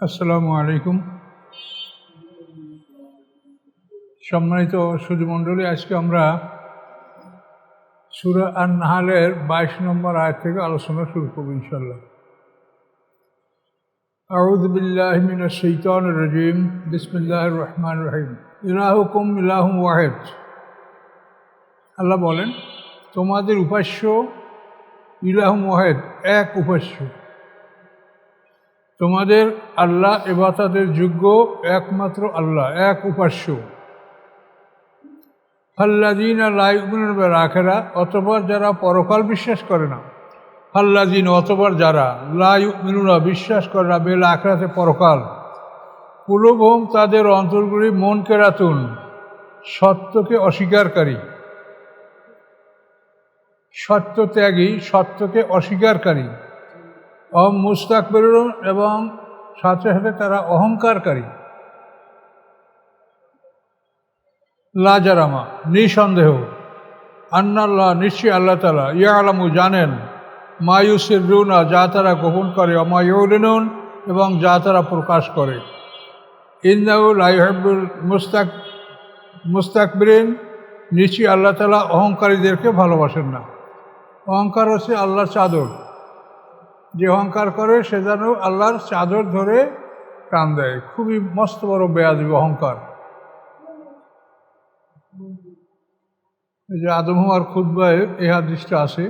আসসালামু আলাইকুম। সম্মানিত সুধীমণ্ডলী, আজকে আমরা সুরা আর নাহালের বাইশ নম্বর আয় থেকে আলোচনা শুরু করব ইনশাল্লাহ আউদ বিল্লাহ মিন শৈতান রাজিম। বিসমিল্লাহ রহমান রহিম। ইলাহুকুম ইলাহুম ওয়াহেদ। আল্লাহ বলেন, তোমাদের উপাস্য ইলাহুম ওয়াহেদ, এক উপাস্য। তোমাদের আল্লাহ এবাতাদের যোগ্য একমাত্র আল্লাহ, এক উপাস্য। ফাল্লাদিন লাইবের আখেরা অতবার যারা পরকাল বিশ্বাস করে না। ফাল্লাদিন অতবার যারা লাই মিনুরা বিশ্বাস করে না, বেল আখরাতে পরকাল। কুলভোম তাদের অন্তরগুলি মন কেরাতুন, সত্যকে অস্বীকারকারী। সত্য ত্যাগী, সত্যকে অস্বীকারকারী। অম মুস্তাক বেরোন এবং সাথে সাথে তারা অহংকারকারী। লাজারামা, নিঃসন্দেহ। আন্নাল্লাহ, নিশ্চয়ই আল্লাহ তালা ইয়া আলামু জানেন। মায়ুসের রুনা যা তারা গোপন করে। অমায়ুলিনুন এবং যা তারা প্রকাশ করে। ইন্দাউল আইহাবুল মুস্তাক মুস্তাকবিরিন নিশ্চয়ই আল্লাহ তালা অহংকারীদেরকে ভালোবাসেন না। অহংকার হচ্ছে আল্লাহর চাদর। যে অহংকার করে, সে যেন আল্লাহর চাদর ধরে টান দেয়। খুবই মস্ত বড় বেয়াদবি, অহংকার। যে আর খুদ্বায় এই হাদিসটা আছে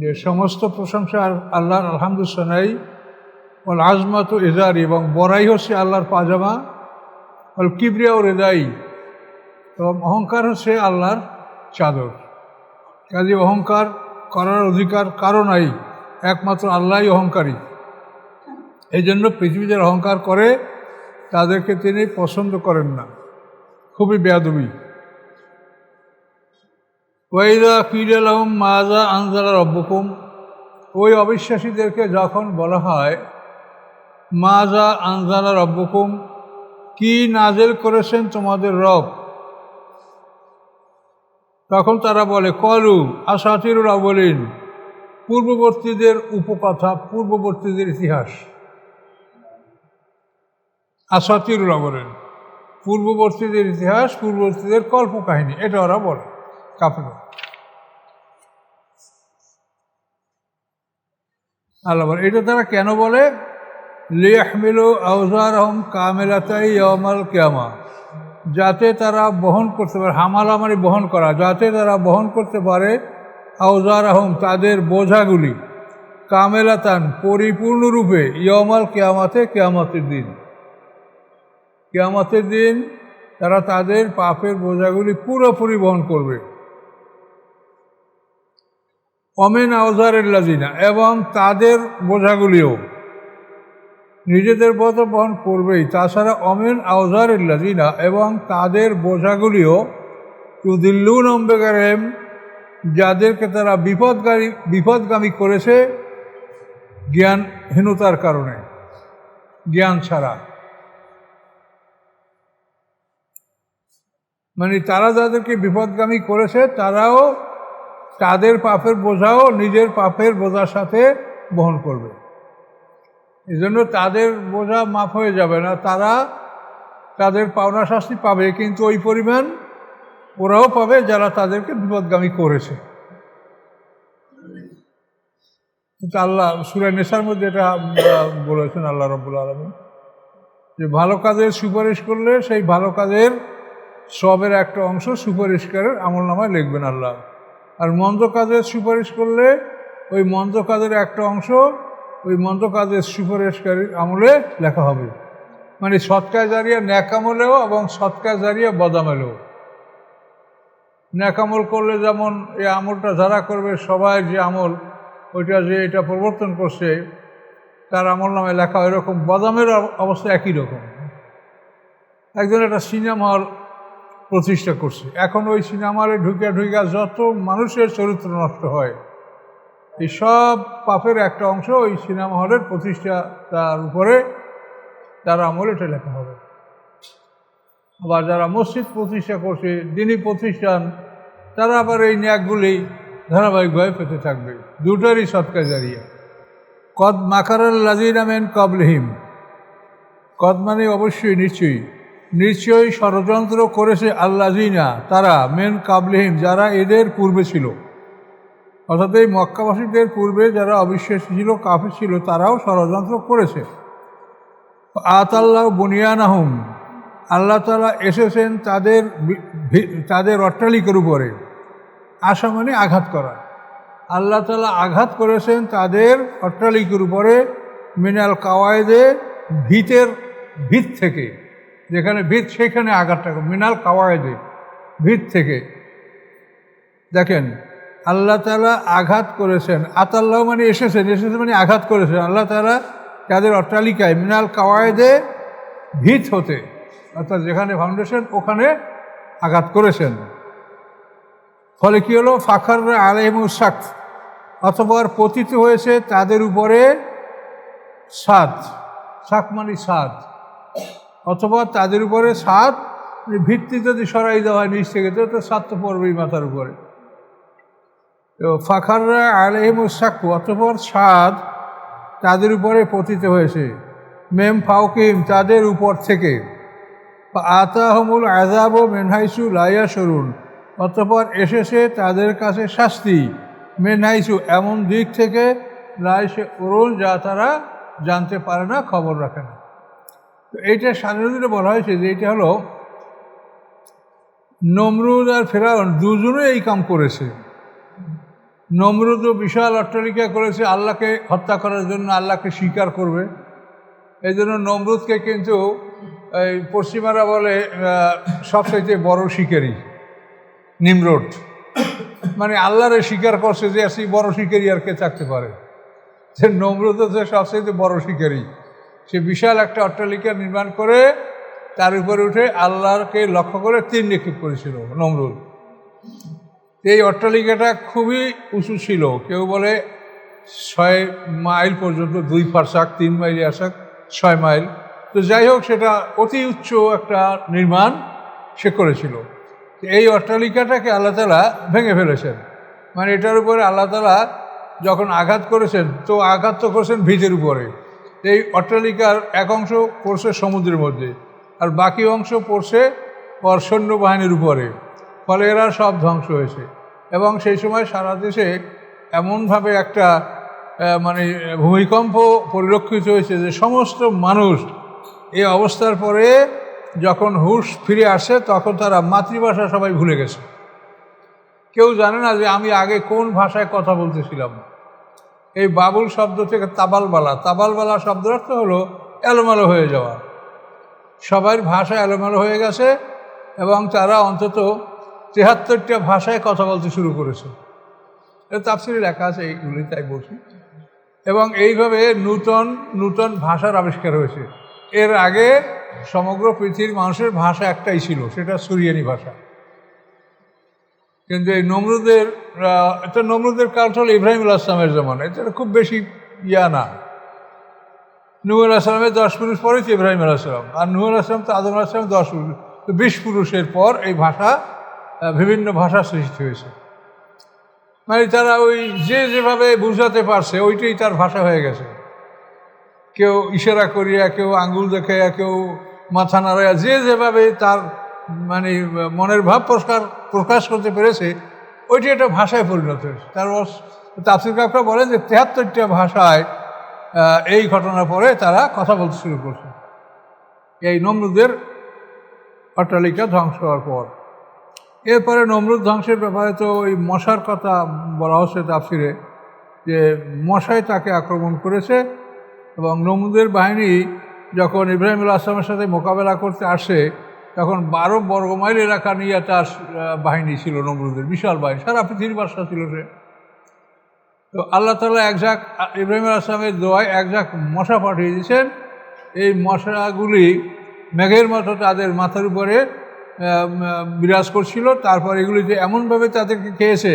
যে সমস্ত প্রশংসা আল্লাহর আলহামদুসানাই ওল আজমাত এজারি এবং বড়াই হচ্ছে আল্লাহর পাজামা। ওল কিবরিয়া ও রেদাই, এবং অহংকার হচ্ছে আল্লাহর চাদর। কাজে অহংকার করার অধিকার কারও নাই। একমাত্র আল্লাহই অহংকারী। এই জন্য পৃথিবী যারা অহংকার করে, তাদেরকে তিনি পছন্দ করেন না। খুবই বেয়াদবি। ওয়াইদা কিরালহম মাজা আনজালা রব্বকুম। ওই অবিশ্বাসীদেরকে যখন বলা হয় মাজা আনজালা রব্বকুম, কি নাজেল করেছেন তোমাদের রব? তখন তারা বলে, কলু আসাতিরুল আবলিন পূর্ববর্তীদের উপকথা, পূর্ববর্তীদের ইতিহাস। আসাতিরুল আবলিন পূর্ববর্তীদের ইতিহাস, পূর্ববর্তীদের কল্পকাহিনী এটা ওরা বলে কাপড় আল্লাহ বলে এটা তারা কেন বলে? লিয়াহমিলু আউজার আহম কামেলাতাই ইয়মাল কেয়ামা যাতে তারা বহন করতে পারে, হামালামারি বহন করা, যাতে তারা বহন করতে পারে আউজার আহম তাদের বোঝাগুলি। কামেলাতান, পরিপূর্ণরূপে ইয়মাল কেয়ামাতে কেয়ামতের দিন। কেয়ামতের দিন তারা তাদের পাপের বোঝাগুলি পুরোপুরি বহন করবে। অমেন আউজারেল্লাদিনা এবং তাদের বোঝাগুলিও। নিজেদের বোধ বহন করবেই। তাছাড়া অমেন আউজারিল্লাদিনা এবং তাদের বোঝাগুলিও। ইউদিল্লু নম্বেগারেম যাদেরকে তারা বিপদগামী বিপদগামী করেছে, জ্ঞানহীনতার কারণে, জ্ঞান ছাড়া। মানে তারা যাদেরকে বিপদগামী করেছে, তারাও তাদের পাপের বোঝাও, নিজের পাপের বোঝার সাথে বহন করবে। এই জন্য তাদের বোঝা মাফ হয়ে যাবে না, তারা তাদের পাওনা শাস্তি পাবে, কিন্তু ওই পরিমাণ ওরাও পাবে যারা তাদেরকে বিপদগামী করেছে। কিন্তু আল্লাহ, সুরা নেশার মধ্যে এটা বলেছেন আল্লাহ রব্বুল আলমী যে ভালো কাজের সুপারিশ করলে সেই ভালো কাজের সবের একটা অংশ সুপারিশকারের আমল নামায় লিখবেন আল্লাহ। আর মন্দ কাজের সুপারিশ করলে ওই মন্দ কাজের একটা অংশ ওই মন্দ কাজের সুপারিশকারীর আমলে লেখা হবে। মানে সৎকায় জারিয়া ন্যাকামলেও এবং সৎকায় জারিয়া বদামেলেও ন্যাকামল করলে যেমন এই আমলটা যারা করবে, সবাই যে আমল, ওইটা যে এটা প্রবর্তন করছে, তার আমল নামে লেখা ওই রকম বদামের অবস্থা একই রকম। একজন একটা সিনেমা হল প্রতিষ্ঠা করছে। এখন ওই সিনেমা হলে ঢুকে ঢুকে যত মানুষের চরিত্র নষ্ট হয়, এই সব পাপের একটা অংশ ওই সিনেমা হলের প্রতিষ্ঠা, তার উপরে তার আমল এটা লেখা হবে। আবার যারা মসজিদ প্রতিষ্ঠা করছে, দিনী প্রতিষ্ঠান, তারা আবার এই ন্যাকগুলি ধারাবাহিকভাবে পেতে থাকবে। দুটোরই সৎকার জারিয়া কদ মাকারাল লাজিন আমেন কবলহিম কদ মানে অবশ্যই নিশ্চয়ই। নিশ্চয়ই ষড়যন্ত্র করেছে আল্লাজিনা তারা মেন কাবলিহীন যারা এদের পূর্বে ছিল। অর্থাৎ এই মক্কাবাসীদের পূর্বে যারা অবিশ্বাসী ছিল কাফে ছিল, তারাও ষড়যন্ত্র করেছে। আতাল্লাহ বুনিয়ান আহম আল্লাহ তালা এসেছেন তাদের তাদের অট্টালিকার উপরে আশা মানে আঘাত করা আল্লাহ তালা আঘাত করেছেন তাদের অট্টালিকার উপরে মিনাল কাওয়ায়দে ভিতের ভিত থেকে, যেখানে ভিত সেখানে আঘাতটা। মিনাল কাওয়ায়দে ভিত থেকে দেখেন, আল্লাহ তালা আঘাত করেছেন, আতাল্লাহ মানে এসেছেন এসেছেন মানে আঘাত করেছেন আল্লাহ তালা তাদের অট্টালিকায় মিনাল কাওয়ায়দে ভিত হতে অর্থাৎ যেখানে ফাউন্ডেশন ওখানে আঘাত করেছেন। ফলে কী হলো? ফাখাররা আলহিমুসাক অথবা পতিত হয়েছে তাদের উপরে সাত শাক মানে সাত অথবা তাদের উপরে সাত ভিত্তি যদি সরাই দেওয়া হয় নিচ থেকে তো সাত তো পড়বেই মাথার উপরে। তো ফাখাররা আলহিমুসাক অতপর সাত তাদের উপরে পতিত হয়েছে। মেম ফাউকিম তাদের উপর থেকে। আতাহমুল আজাব ও মেনহাইসু লাইয়া সরুন অতপর এসেছে তাদের কাছে শাস্তি মেনহাইসু এমন দিক থেকে লাইসে অরুণ যা তারা জানতে পারে না, খবর রাখে না। তো এইটা স্বাধীনতা বলা হয়েছে যে এইটা হলো নমরুদ আর ফেরাউন দুজনে এই কাম করেছে। নমরুদও বিশাল অট্টালিকা করেছে, আল্লাহকে হত্যা করার জন্য আল্লাহকে স্বীকার করবে। এই জন্য নমরুদকে কিন্তু এই পশ্চিমারা বলে সবচাইতে বড় শিকারি, নিমরোড। মানে আল্লাহরে স্বীকার করছে যে আসি বড় শিকারি আর কে থাকতে পারে। যে নমরুদ হচ্ছে সবচাইতে বড় শিকারি। সে বিশাল একটা অট্টালিকা নির্মাণ করে, তার উপরে উঠে আল্লাহকে লক্ষ্য করে তীর নিক্ষেপ করেছিল নমরুদ এই অট্টালিকাটা খুবই উঁচু ছিল। কেউ বলে ছয় মাইল পর্যন্ত, দুই ফারসাক তিন মাইল আসাক, ছয় মাইল। তো যাই হোক, সেটা অতি উচ্চ একটা নির্মাণ সে করেছিল। এই অট্টালিকাটাকে আল্লাহ তালা ভেঙে ফেলেছেন। মানে এটার উপরে আল্লাহ তালা যখন আঘাত করেছেন, তো আঘাত তো করেছেন ভিজের উপরে। এই অট্টালিকার এক অংশ পড়ছে সমুদ্রের মধ্যে, আর বাকি অংশ পড়ছে পর সৈন্যবাহিনীর উপরে। ফলে এরা সব ধ্বংস হয়েছে। এবং সেই সময় সারা দেশে এমনভাবে একটা মানে ভূমিকম্প পরিলক্ষিত হয়েছে যে সমস্ত মানুষ এই অবস্থার পরে যখন হুশ ফিরে আসে, তখন তারা মাতৃভাষা সবাই ভুলে গেছে। কেউ জানে না যে আমি আগে কোন ভাষায় কথা বলতেছিলাম। এই বাবুল শব্দ থেকে তাবালবালা তাবালবালা শব্দের অর্থ হলো এলোমেলো হয়ে যাওয়া। সবার ভাষা এলোমেলো হয়ে গেছে এবং তারা অন্তত তেহাত্তরটা ভাষায় কথা বলতে শুরু করেছে। এটা তাফসিরে লেখা আছে, এইগুলি তাই বলছি। এবং এইভাবে নূতন নূতন ভাষার আবিষ্কার হয়েছে। এর আগে সমগ্র পৃথিবীর মানুষের ভাষা একটাই ছিল, সেটা সুরিয়ানি ভাষা। কিন্তু এই নমরুদের এটা নমরুদের কালটা হলো ইব্রাহিম আসলামের জমান এটা খুব বেশি ইয়া না। নুহ আসলামের দশ পুরুষ পরে তো ইব্রাহিম আলাহিসাম আর নুহ আসলাম তো আদম আসলাম দশ পুরুষ, তো বিশ পুরুষের পর এই ভাষা বিভিন্ন ভাষা সৃষ্টি হয়েছে। মানে তারা ওই যে যেভাবে বুঝাতে পারছে, ওইটাই তার ভাষা হয়ে গেছে। কেউ ইশারা করিয়া, কেউ আঙ্গুল দেখাইয়া, কেউ মাথা নাড়াইয়া, যে যেভাবে তার মানে মনের ভাব প্রকাশ প্রকাশ করতে পেরেছে, ওইটি একটা ভাষায় পরিণত হয়েছে। তার তাফসির কাকরা বলেন যে তেহাত্তরটা ভাষায় এই ঘটনার পরে তারা কথা বলতে শুরু করছে। এই নমরুদের অট্টালিকা ধ্বংস হওয়ার পর। এরপরে নমরুদ ধ্বংসের ব্যাপারে তো ওই মশার কথা বলা হচ্ছে তাফসিরে, যে মশাই তাকে আক্রমণ করেছে এবং নমুদের বাহিনী যখন ইব্রাহিম আসলামের সাথে মোকাবেলা করতে আসে, তখন বারো বর্গমাইল এলাকা নিয়ে তার বাহিনী ছিল নমরুদের, বিশাল বাহিনী, সারা পৃথিবীর বাসা ছিল সে। তো আল্লাহ তালা এক ঝাঁক, ইব্রাহিম আসলামের দোয়ায় এক ঝাঁক মশা পাঠিয়ে দিয়েছেন। এই মশাগুলি মেঘের মতো তাদের মাথার উপরে বিরাজ করছিল। তারপর এগুলিতে এমনভাবে তাদেরকে খেয়েছে,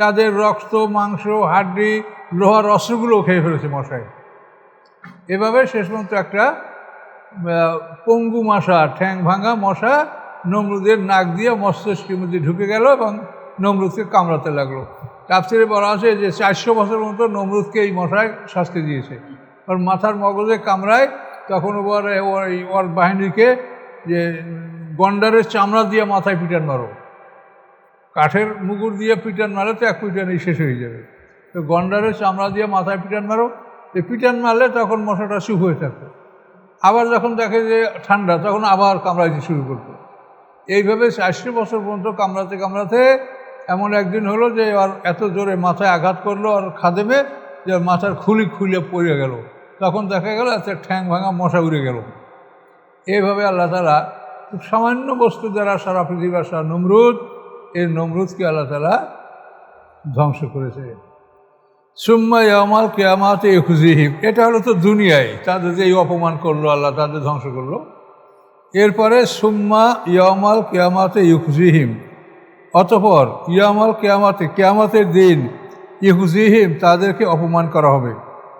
তাদের রক্ত, মাংস, হাড্ডি, লোহার অস্ত্রগুলোও খেয়ে ফেলেছে মশায়। এভাবে শেষ পর্যন্ত একটা পঙ্গু মশা, ঠ্যাং ভাঙা মশা নমরুদের নাক দিয়ে মস্তিষ্কের মধ্যে ঢুকে গেল এবং নমরুদকে কামড়াতে লাগল। তাফসিরে বলা আছে যে চারশো বছর মতো নমরুদকে এই মশায় শাস্তি দিয়েছে। ওর মাথার মগজে কামড়ায়, তখন ওর ওর বাহিনীকে যে গন্ডারের চামড়া দিয়ে মাথায় পিটান মারো। কাঠের মুগুর দিয়ে পিটান মারলে তো এক পিটানেই শেষ হয়ে যাবে। তো গন্ডারের চামড়া দিয়ে মাথায় পিটান মারো এই পিটান মারলে তখন মশাটা চুপ হয়ে থাকতো আবার যখন দেখে যে ঠান্ডা, তখন আবার কামড়াইতে শুরু করতো এইভাবে চারশো বছর পর্যন্ত কামড়াতে কামড়াতে এমন একদিন হলো যে আর এত জোরে মাথায় আঘাত করল আর খাদেমে যে মাথার খুলি খুলে পড়ে গেল। তখন দেখা গেল একটা ঠ্যাং ভাঙা মশা উড়ে গেল। এইভাবে আল্লাহ তালা খুব সামান্য বস্তু দ্বারা সারা পৃথিবীর সারা নমরুদ এই নমরুদকে আল্লাহ তালা ধ্বংস করেছে। সুম্মা ইয়ামাল কেয়ামাতে ইহুজিহিম এটা হলো তো দুনিয়ায়। তাদের যে অপমান করল, আল্লাহ তাদের ধ্বংস করল। এরপরে সুম্মা ইয়ামাল কেয়ামাতে ইহুজিহিম অতপর ইয়ামাল কেয়ামাতে, কেয়ামাতের দিন ইহুজিহিম তাদেরকে অপমান করা হবে।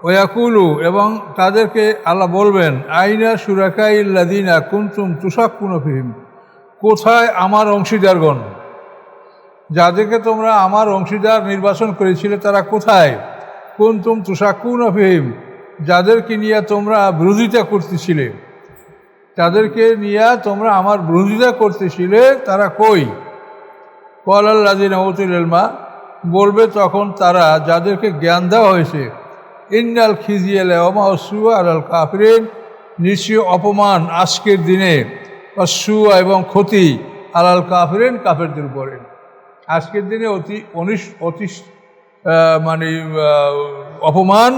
ওয়াকুলু, এবং তাদেরকে আল্লাহ বলবেন, আইনা সুরাকাইল্লাদিনা কুন্তুম তুষাক কুনফিহিম কোথায় আমার অংশীদারগণ? যাদেরকে তোমরা আমার অংশীদার নির্বাচন করেছিলে তারা কোথায়? কুন্তুম তুষাকুন অফিম যাদেরকে নিয়ে তোমরা বিরোধিতা করতেছিলে। তাদেরকে নিয়ে তোমরা আমার বিরোধিতা করতেছিলে, তারা কই? কলাল্লাদিন এলমা বলবে তখন তারা যাদেরকে জ্ঞান দেওয়া হয়েছে, ইন্নাল খিজিয়াল ওমা সুয়া আল কাফরিন নিশ্চয় অপমান আজকের দিনে, অসুয়া এবং ক্ষতি আলাল কাফরিন কাফেরদের উপরে। আজকের দিনে অতি অনিস অতি মানে অপমান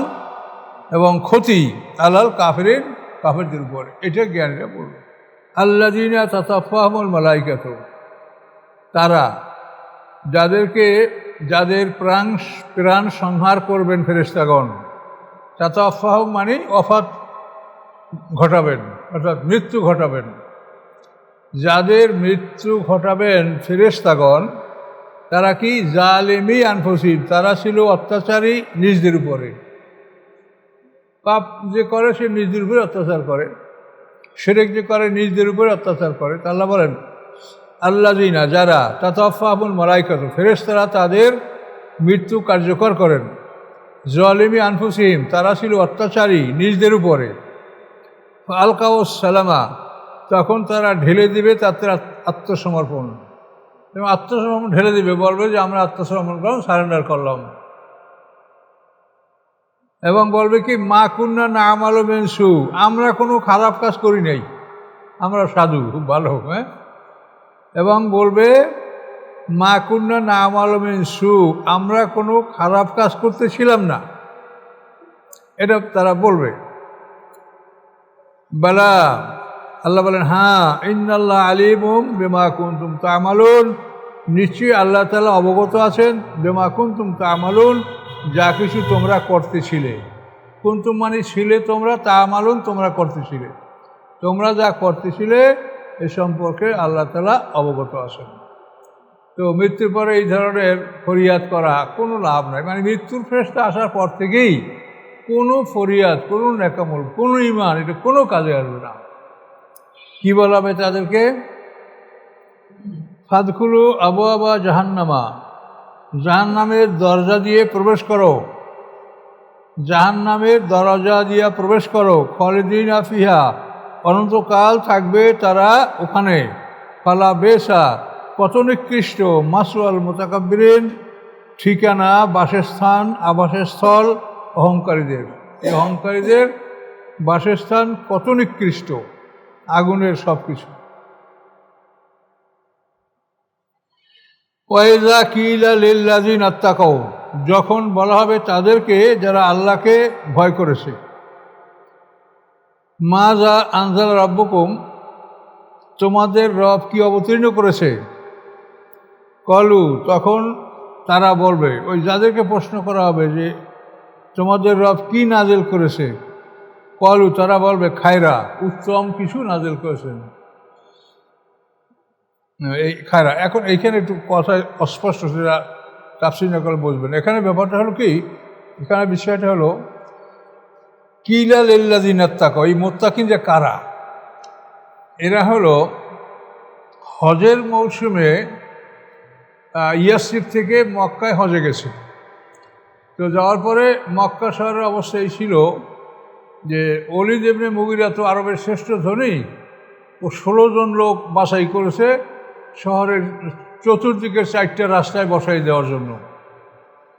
এবং ক্ষতি আলাল কাফেরের কাফেরদের উপরে। এটা জ্ঞানীরা বলবে। আল্লা দিনা তাতাফাহমুল মালাইকাত, তারা যাদেরকে, যাদের প্রাণ প্রাণ সংহার করবেন ফেরেস্তাগণ তাতাফাহ মানে অফাত ঘটাবেন, অর্থাৎ মৃত্যু ঘটাবেন। যাদের মৃত্যু ঘটাবেন ফেরেস্তাগণ তারা কি জালেমি আনফসিব তারা ছিল অত্যাচারী নিজদের উপরে। পাপ যে করে, সে নিজদের উপরে অত্যাচার করে। সেরেক যে করে, নিজদের উপরে অত্যাচার করে। তা আল্লাহ বলেন আল্লাহ জিনা যারা তাতাফাবুল মালাইকাত ফেরেস্তারা তাদের মৃত্যু কার্যকর করেন। জলিমি আনফুসিম তারা ছিল অত্যাচারী নিজদের উপরে। আলকাউস সালামা, তখন তারা ঢেলে দিবে, তাদের আত্মসমর্পণ। এবং আত্মসমর্পণ ঢেলে দিবে, বলবে যে আমরা আত্মসমর্পণ করলাম, সারেন্ডার করলাম। এবং বলবে কি, মা কুন্না না আমালো মেনসু আমরা কোনো খারাপ কাজ করি নাই। আমরা সাধু, খুব ভালো হ্যাঁ? এবং বলবে, মা কুন্না না আমালো মেনসু আমরা কোনো খারাপ কাজ করতেছিলাম না। এটা তারা বলবে। বেলা আল্লাহ বলেন হ্যাঁ ইন্নাল্লাহ আলিমুম বেমা কুন্তুম তামালুন। নিশ্চয়ই আল্লাহ তালা অবগত আছেন, বেমা কুন্তুম তামালুন, যা কিছু তোমরা করতেছিলে। কুন্তুম মানে ছিলে তোমরা, তামালুন তোমরা করতেছিলে। তোমরা যা করতেছিলে, এ সম্পর্কে আল্লাহ তালা অবগত আছেন। তো মৃত্যুর পরে এই ধরনের ফরিয়াদ করা কোনো লাভ নাই। মানে মৃত্যুর ফেরস্তা আসার পর থেকেই কোনো ফরিয়াদ, কোনো নেকামল, কোনো ইমান এটা কোনো কাজে আসবে না। কি বলা হবে তাদেরকে? ফাদকুলু আবু আবা জাহান্নামা। জাহান্নামের দরজা দিয়ে প্রবেশ করো। জাহান্নামের দরজা দিয়া প্রবেশ করো। খলিদিন আফিহা অনন্তকাল থাকবে তারা ওখানে। ফালা বেসা কত নিকৃষ্ট। মাসুয়াল মোতাকাব্বিরিন। ঠিকানা, বাসস্থান, আবাসস্থল, অহংকারীদের। এই অহংকারীদের বাসস্থান কত নিকৃষ্ট। আগুনের সব কিছু কিলা আত্মাকাও যখন বলা হবে তাদেরকে যারা আল্লাহকে ভয় করেছে। মা যা আনজাল রব্বকুম, তোমাদের রব কি অবতীর্ণ করেছে? কলু, তখন তারা বলবে, ওই যাদেরকে প্রশ্ন করা হবে যে, তোমাদের রব কি নাজেল করেছে? কলু, তারা বলবে, খায়রা, উত্তম কিছু নাজেল করেছেন। এই খায়রা, এখন এইখানে একটু কথা অস্পষ্ট, সেটা তাফসির না করে বুঝবেন। এখানে ব্যাপারটা হলো কি, এখানে বিষয়টা হলো, কিলা লিল্লাদিন আত্মাক এই মোত্তাকিন যে কারা, এরা হলো হজের মৌসুমে ইয়াসিফ থেকে মক্কায় হজে গেছে তো যাওয়ার পরে মক্কা শহরের অবস্থা এই ছিল যে অলি দেবনে মুগিরা তো আরবের শ্রেষ্ঠ ধনী। ও ষোলো জন লোক বাছাই করেছে শহরের চতুর্দিকে চারটে রাস্তায় বসাই দেওয়ার জন্য।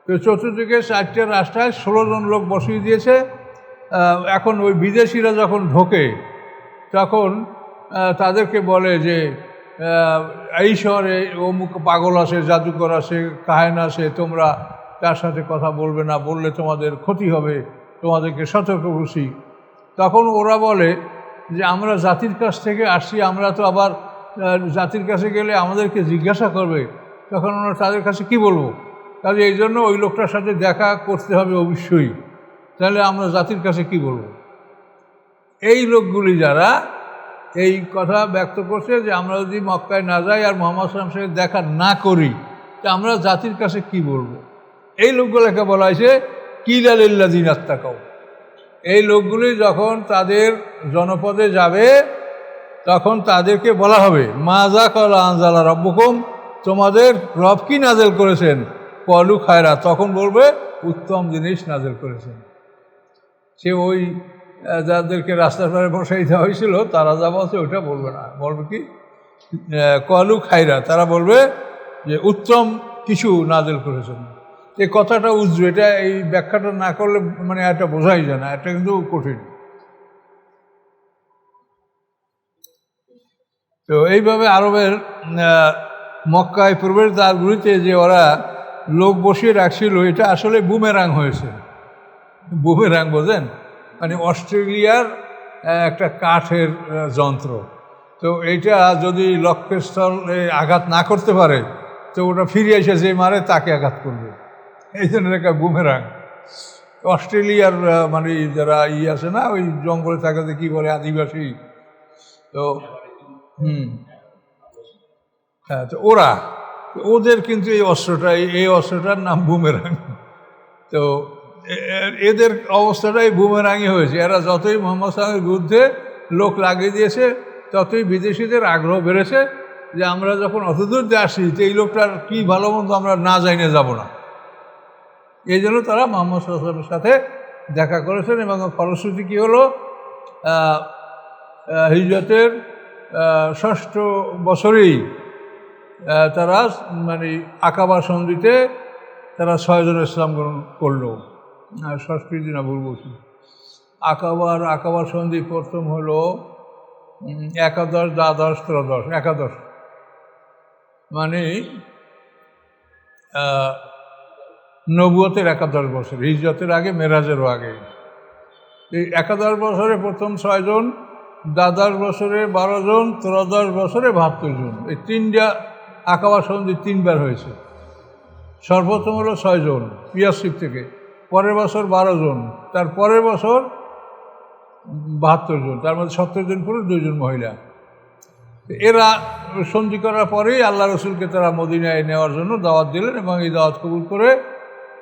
তো চতুর্দিকে চারটে রাস্তায় ষোলো জন লোক বসিয়ে দিয়েছে। এখন ওই বিদেশিরা যখন ঢোকে, তখন তাদেরকে বলে যে এই শহরে অমুক পাগল আছে, জাদুকর আছে, কাহেন আছে, তোমরা তার সাথে কথা বলবে না, বললে তোমাদের ক্ষতি হবে। তোমাদেরকে সতর্ক করছি। তখন ওরা বলে যে, আমরা জাতির কাছ থেকে আসছি, আমরা তো আবার জাতির কাছে গেলে আমাদেরকে জিজ্ঞাসা করবে। তখন আমরা তাদের কাছে কি বলব? কাজে এই জন্য ওই লোকটার সাথে দেখা করতে হবে অবশ্যই। তাহলে আমরা জাতির কাছে কি বলব? এই লোকগুলি যারা এই কথা ব্যক্ত করছে যে, আমরা যদি মক্কায় না যাই আর মোহাম্মদ সালাম সাথে দেখা না করি, তা আমরা জাতির কাছে কি বলব? এই লোকগুলোকে বলা হয়েছে কিলালিল্লাদিন আত্মাকাও এই লোকগুলি যখন তাদের জনপদে যাবে, তখন তাদেরকে বলা হবে মাজা কলা আনজালা রব্বকুম, তোমাদের রব কি নাজেল করেছেন? কলু খায়রা তখন বলবে, উত্তম জিনিস নাজেল করেছেন। সে ওই যাদেরকে রাস্তার পারে বসাই দেওয়া হয়েছিল, তারা যা বলছে ওটা বলবে না। বলবে কি? কলু খাইরা তারা বলবে যে, উত্তম কিছু নাজেল করেছেন। এই কথাটা উজ্জ এটা এই ব্যাখ্যাটা না করলে মানে এটা বোঝাই যায় না, এটা কিন্তু কঠিন। তো এইভাবে আরবের মক্কায় পূর্বের দ্বারগুলিতে যে ওরা লোক বসিয়ে রাখছিল, এটা আসলে বুমেরাং হয়েছে। বুমেরাং বোঝেন? মানে অস্ট্রেলিয়ার একটা কাঠের যন্ত্র। তো এইটা যদি লক্ষ্যস্থলে আঘাত না করতে পারে, তো ওটা ফিরে এসে যে মারে তাকে আঘাত করবে। এই জন্য একটা বুমেরাং। অস্ট্রেলিয়ার মানে যারা ই আছে না, ওই জঙ্গলে থাকাতে কী বলে আদিবাসী? তো, হুম। হ্যাঁ তো ওরা, ওদের কিন্তু এই অস্ত্রটা, এই- অস্ত্রটার নাম বুমেরাং। তো এদের অবস্থাটাই বুমেরাঙই হয়েছে। এরা যতই মোহাম্মদ সালামের বিরুদ্ধে লোক লাগিয়ে দিয়েছে, ততই বিদেশিদের আগ্রহ বেড়েছে যে আমরা যখন অতদূর দিয়ে আসি তো এই লোকটার কী ভালো মন্দ আমরা না জানিয়ে যাব না। এই জন্য তারা মোহাম্মদ সাল্লামের সাথে দেখা করেছেন এবং ফলশ্রুতি কী হলো? হিজরতের ষষ্ঠ বছরেই তারা মানে আকাবা সন্ধিতে তারা ছয়জন ইসলাম গ্রহণ করল। ষষ্ঠী দিন ভুল বলছি আকাবার আকাবার সন্ধি প্রথম হলো একাদশ, দ্বাদশ ত্রদশ একাদশ। মানে নবুয়তের একাদশ বছর, হিজরতের আগে মেরাজেরও আগে। এই একাদশ বছরে প্রথম ছয়জন দ্বাদশ বছরে বারো জন, ত্রয়োদশ বছরে বাহাত্তর জন। এই তিনটা আকাবা সন্ধি তিনবার হয়েছে। সর্বপ্রথম হলো ছয়জন পিয়াসিক থেকে। পরের বছর বারো জন, তার পরের বছর বাহাত্তর জন, তার মধ্যে সত্তর জন পুরুষ দুইজন মহিলা। এরা সন্ধি করার পরেই আল্লাহ রসুলকে তারা মদিনায় নেওয়ার জন্য দাওয়াত দিলেন এবং এই দাওয়াত কবুল করে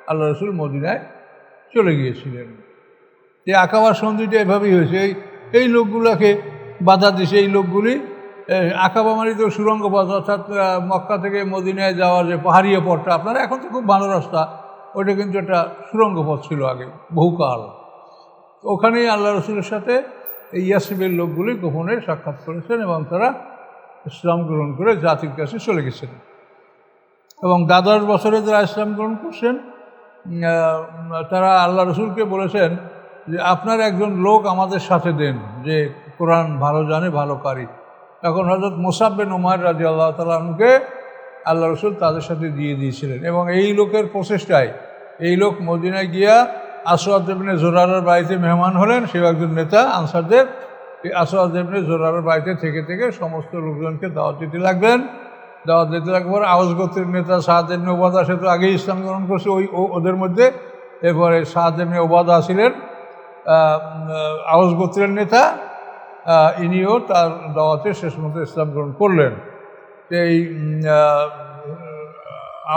আল্লাহ রসুল মদিনায় চলে গিয়েছিলেন। এই আকাবার সন্ধিটা এভাবেই হয়েছে। এই এই লোকগুলোকে বাধা দিছে এই লোকগুলি আকাবা মানে তো সুরঙ্গ পথ, অর্থাৎ মক্কা থেকে মদিনায় যাওয়ার যে পাহাড়িয়া পথটা, আপনারা এখন তো খুব ভালো রাস্তা, ওইটা কিন্তু একটা সুরঙ্গ পথ ছিল আগে, বহুকাল। ওখানেই আল্লাহ রসুলের সাথে এই ইয়াসিবের লোকগুলি গোপনে সাক্ষাৎ করেছেন এবং তারা ইসলাম গ্রহণ করে জাতির কাছে চলে গেছেন। এবং দ্বাদশ বছরে যারা ইসলাম গ্রহণ করছেন তারা আল্লাহ রসুলকে বলেছেন যে, আপনার একজন লোক আমাদের সাথে দেন, যে কোরআন ভালো জানে, ভালো কারি তখন হজরত মোসাব্বেন উমার রাজি আল্লাহ তালকে আল্লাহ রসুল তাদের সাথে দিয়ে দিয়েছিলেন। এবং এই লোকের প্রচেষ্টায়, এই লোক মদিনায় গিয়া আসওয়াদ দেবনে জোরারের বাড়িতে মেহমান হলেন, সেও একজন নেতা আনসারদের। আসওয়াদ দেবনে জোরারের বাড়িতে থেকে থেকে সমস্ত লোকজনকে দাওয়াত দিতে লাগলেন। দাওয়াত দিতে লাগবার আওয়াজ গোত্রের নেতা সাহাদের ওবাদা সে তো আগেই ইসলাম গ্রহণ করছে, ওই ওদের মধ্যে। এরপরে সাহাদের ওবাদা ছিলেন আওয়াজ গোত্রের নেতা ইনিও তার দাওয়াতে শেষ মতো ইসলাম গ্রহণ করলেন। এই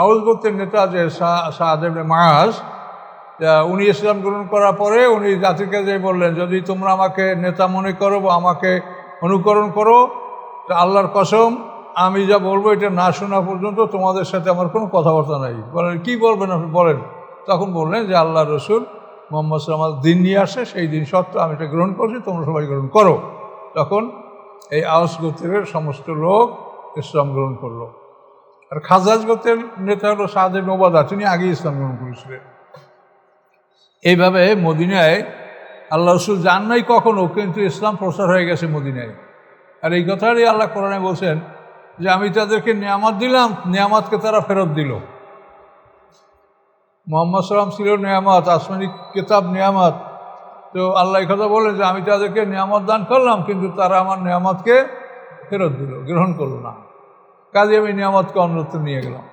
আউল গোত্রের নেতা যে সাহাদেব মাহাজ উনি ইসলাম গ্রহণ করার পরে উনি জাতির কাছে বললেন, যদি তোমরা আমাকে নেতা মনে করো বা আমাকে অনুকরণ করো আল্লাহর কসম আমি যা বলব এটা না শোনা পর্যন্ত তোমাদের সাথে আমার কোনো কথাবার্তা নাই। বলেন, কী বলবেন আপনি? বলেন। তখন বললেন যে, আল্লাহ রসুল মোহাম্মদ সাল্লাম দিন নিয়ে আসে, সেই দিন সত্য আমি এটা গ্রহণ করছি, তোমরা সবাই গ্রহণ করো। তখন এই আওস গোত্রের সমস্ত লোক ইসলাম গ্রহণ করল। আর খাজাজ গোত্রের নেতা হলো সাদে নোবাদা তিনি আগে ইসলাম গ্রহণ করেছিলেন। এইভাবে মদিনায় আল্লাহ রসুল যান নাই কখনো, কিন্তু ইসলাম প্রচার হয়ে গেছে মদিনায়। আর এই কথাটাই আল্লাহ কোরআনে বলছেন যে আমি তাদেরকে নিয়ামত দিলাম, নিয়ামতকে তারা ফেরত দিল। মোহাম্মদ সাল্লাম ছিল নিয়ামত, আসমানি কিতাব নিয়ামত। তো আল্লাহ কথা বলে যে, আমি তাদেরকে নিয়ামত দান করলাম, কিন্তু তারা আমার নিয়ামতকে ফেরত দিল, গ্রহণ করল না। কাজে আমি নিয়ামতকে অন্যত্র নিয়ে গেলাম।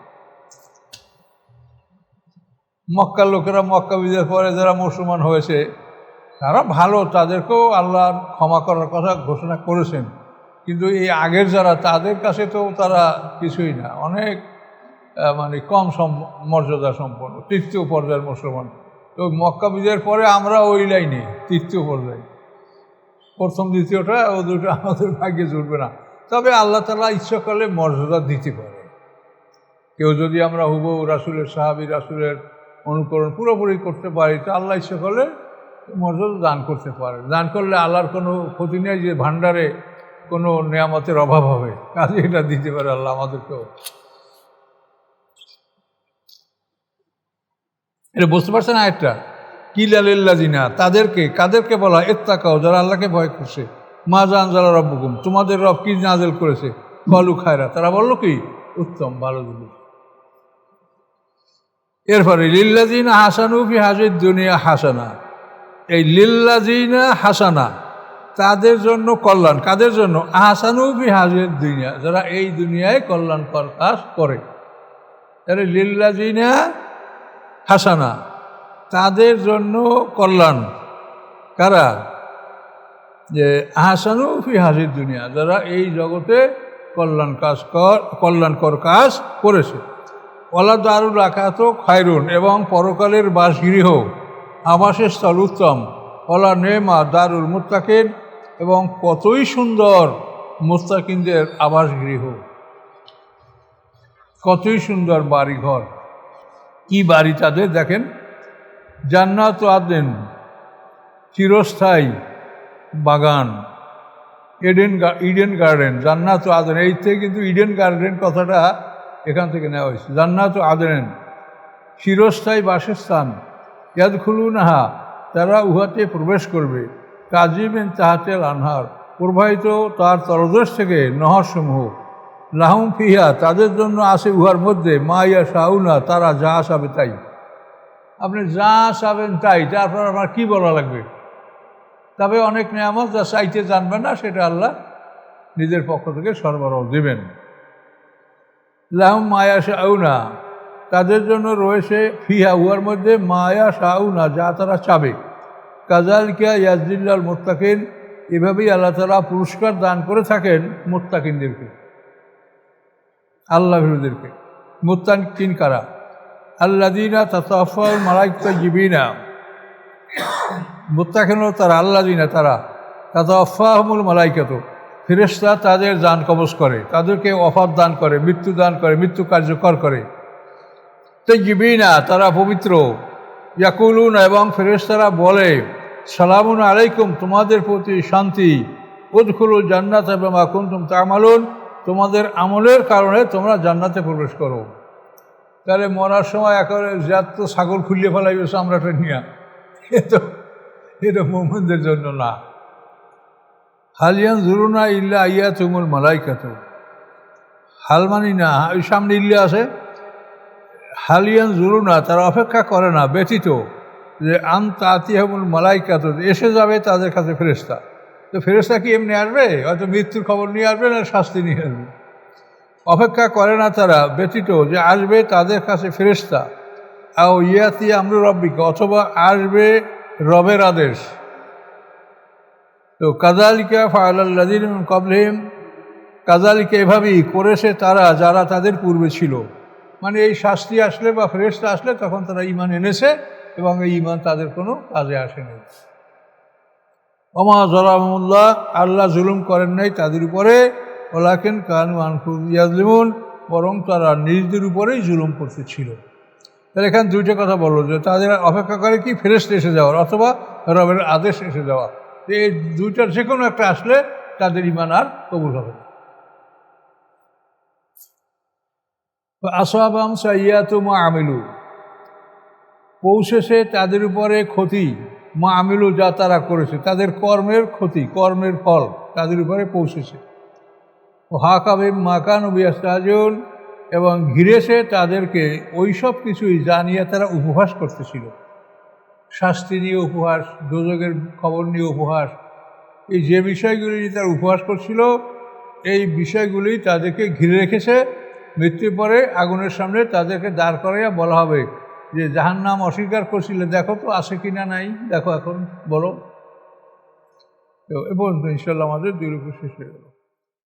মক্কার লোকেরা মক্কা বিজয়ের পরে যারা মুসলমান হয়েছে, তারা ভালো, তাদেরকেও আল্লাহ ক্ষমা করার কথা ঘোষণা করেছেন। কিন্তু এই আগের যারা, তাদের কাছে তো তারা কিছুই না। অনেক মানে কম মর্যাদা সম্পন্ন, তৃতীয় পর্যায়ের মুসলমান। তো মক্কা বিজয়ের পরে আমরা ওই লাইনে, তৃতীয় পর্যায়ে। প্রথম, দ্বিতীয়টা, ও দুটো আমাদের ভাগ্যে জুটবে না। তবে আল্লাহ তালা ইচ্ছা করলে মর্যাদা দিতে পারে। কেউ যদি আমরা হুব রাসুলের, সাহাবি রাসুলের অনুকরণ পুরোপুরি করতে পারি, তো আল্লাহ ইচ্ছা করলে মর্যাদা দান করতে পারে। দান করলে আল্লাহর কোনো ক্ষতি নেই যে ভাণ্ডারে কোনো নিয়ামতের অভাব হবে। কাজে এটা দিতে পারে আল্লাহ আমাদেরকেও। এটা বুঝতে পারছেন একটা কিলালিল্লাজিনা তাদেরকে, কাদেরকে বলা এত্তাকাও যারা আল্লাহকে ভয় করছে। মা জান যারা রব্বকুম, তোমাদের রব কি নাজেল করেছে? বলু খায়রা, তারা বলল কি? উত্তম, ভালো জিনিস। এরপরে লিল্লাজিনা হাসানু ফি হাজির দুনিয়া হাসানা। এই লিল্লাজিনা হাসানা তাদের জন্য কল্যাণ। কাদের জন্য? আহসানু ফি হাজির দুনিয়া। যারা এই দুনিয়ায় কল্যাণকর কাজ করে। তাহলে লিল্লাজিনা হাসানা। তাদের জন্য কল্যাণ। কারা? যে আহসানু ফি হাজির দুনিয়া। যারা এই জগতে কল্যাণ কাজ কর কল্যাণকর কাজ করেছে। ওলা দারুল আকাত খায়রুন এবং পরকালের বাসগৃহ আবাসের স্থল উত্তম। ওলা নেমা দারুল মুত্তাকিন। এবং কতই সুন্দর মুস্তাকিনদের আবাসগৃহ। কতই সুন্দর বাড়িঘর। কি বাড়ি তাদের দেখেন? জান্নাত আদেন চিরস্থায়ী বাগান, এডেন ইডেন গার্ডেন, জান্নাত আদেন এই থেকে কিন্তু ইডেন গার্ডেন কথাটা এখান থেকে নেওয়া হয়েছে। জান্নাত আদেন চিরস্থায়ী বাসস্থান। ইয়াদ খুলুনাহা তারা উহাতে প্রবেশ করবে। কাজিমেন তাহাতেল আনহার প্রবাহিত তার তলদেশ থেকে নহরসমূহ, লাহুম ফিহা, তাদের জন্য আসে উহার মধ্যে, মা ইয়া শাহুনা তারা যা আসাবে তাই। আপনি যা চাবেন তাই, তারপর আমার কী বলা লাগবে? তবে অনেক নিয়ামত যা চাইতে জানবেন না, সেটা আল্লাহ নিজের পক্ষ থেকে সরবরাহ দেবেন। লাহুম মায়া শাহুনা তাদের জন্য রয়েছে ফিহা, উহার মধ্যে মায়া শাহুনা যা তারা চাবে। কাজালকিয়া ইয়াজিল্লাল মোত্তাকিন, এভাবেই আল্লাহ তালা পুরস্কার দান করে থাকেন মোত্তাকিনদেরকে, আল্লাহ ভিরুদেরকে মোত্তাকিন কারা? আল্লাদিনা তাতাফাল মালাইকা জিবিনা মোত্তাকিন তারা আল্লাদিনা তারা। তাতাফাহমুল মালাইকাত। ফেরেস্তা তাদের দান কবজ করে, তাদেরকে অফার দান করে, মৃত্যু দান করে, মৃত্যু কার্যকর করে। তো জিবিনা তারা পবিত্র। ইয়াকুলুন, এবং ফেরেস্তারা বলে, সালামুন আলাইকুম, তোমাদের প্রতি শান্তি। উদ্খুলু জান্নাত এবং আকুন তুম তামালুন, তোমাদের আমলের কারণে তোমরা জান্নাতে প্রবেশ করো। তাহলে মরার সময় একেবারে যাত তো ছাগল খুলিয়ে ফেলাইবে চামড়াটা নিয়ে। এ তো এটা মোহাম্মদের জন্য না। হালিয়ান জুরুনা ইল্লা ইয়া তুমুল মালাইকাত। হাল মানি না, ওই সামনে ইল্লা আছে। হালিয়ান জুরুনা তারা অপেক্ষা করে না, ব্যতীত যে আন তাতিয়ামুল মালাইকাত, এসে যাবে তাদের কাছে ফেরেস্তা তো ফেরেস্তা কি এমনি আসবে? হয়তো মৃত্যুর খবর নিয়ে আসবে না, শাস্তি নিয়ে আসবে। অপেক্ষা করে না তারা, ব্যতীত যে আসবে তাদের কাছে ফেরেস্তা আও ইয়াতি আমরু রব্বিকে, অথবা আসবে রবের আদেশ। তো কাজালিকা ফায়াল্লাদিন কবলিম কাজালিকা এভাবেই করেছে তারা যারা তাদের পূর্বে ছিল। মানে এই শাস্তি আসলে বা ফেরেস্তা আসলে তখন তারা ইমান এনেছে এবং এই ইমান তাদের কোনো কাজে আসেনি। অমা জলামুল্লাহ, আল্লাহ জুলুম করেন নাই তাদের উপরে, ওলাকেন কানু ইয়াজলিমুন, বরং তারা নিজেদের উপরেই জুলুম করতেছিল তাহলে এখানে দুইটা কথা বলল, যে তাদের অপেক্ষা করে কি ফেরেস্ট এসে যাওয়ার অথবা রবের আদেশ এসে যাওয়া। এই দুইটার যে কোনো একটা আসলে তাদের ইমান আর কবুল হবে না। আসাবাম সাইয়াত মা আমিলু পৌঁছেছে তাদের উপরে ক্ষতি মা আমিলু যা তারা করেছে, তাদের কর্মের ক্ষতি, কর্মের ফল তাদের উপরে পৌঁছেছে। ও হাকাবে মাকান বিয়াস্তাজন এবং ঘিরেছে তাদেরকে ওই সব কিছুই যা নিয়ে তারা উপহাস করতেছিল। শাস্তি নিয়ে উপহাস দোজকের খবর নিয়ে উপহাস, এই যে বিষয়গুলি তারা উপহাস করছিল, এই বিষয়গুলি তাদেরকে ঘিরে রেখেছে। মৃত্যুর পরে আগুনের সামনে তাদেরকে দাঁড় করাইয়া বলা হবে যে যাহার নাম অস্বীকার করছিলে, দেখো তো আছে কি না নাই, দেখো এখন, বলো। এবং ইনশাল্লাহ আমাদের দুই শেষ হয়ে গেল।